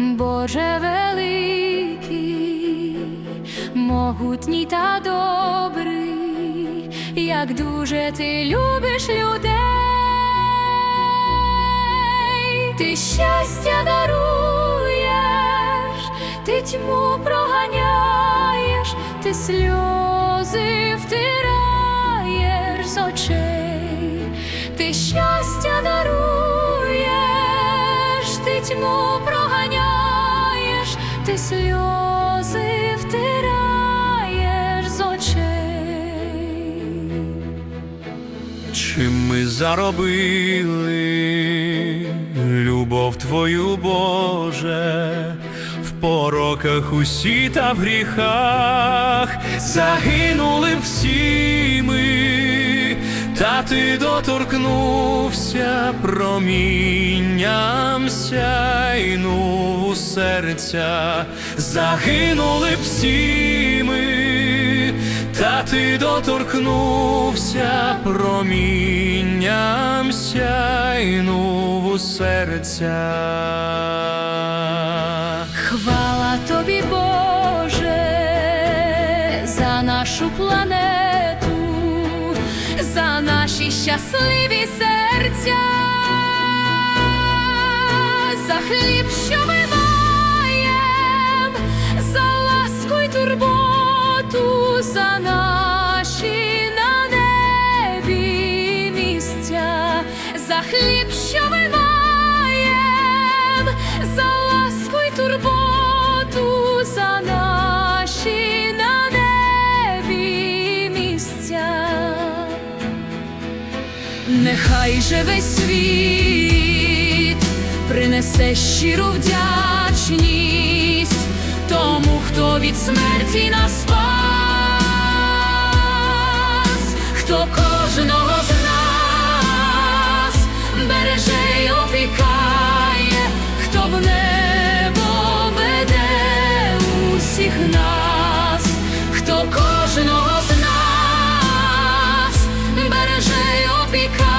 Боже великий, могутній та добрий, як дуже ти любиш людей, ти щастя даруєш, ти тьму проганяєш, ти сльози втираєш з очей, ти щастя даруєш, ти тьму проганяєш, сльози втираєш з очей. Чим ми заробили любов Твою, Боже, в пороках усі та в гріхах загинули всі ми, та ти доторкнувся промінням сяйнув у серця, загинули всі ми, та ти доторкнувся. Промінням сяйнув у серця. Хвала тобі, Боже, за нашу планету, за наші щасливі серця, хліб, що ми маєм, за ласку й турботу, за наші на небі місця, за хліб, що ми маєм, за ласку й турботу, за наші на небі місця. Нехай же весь світ це щиру вдячність тому, хто від смерті нас спас, хто кожного з нас береже й опікає, хто в небо веде усіх нас, хто кожного з нас береже й опікає.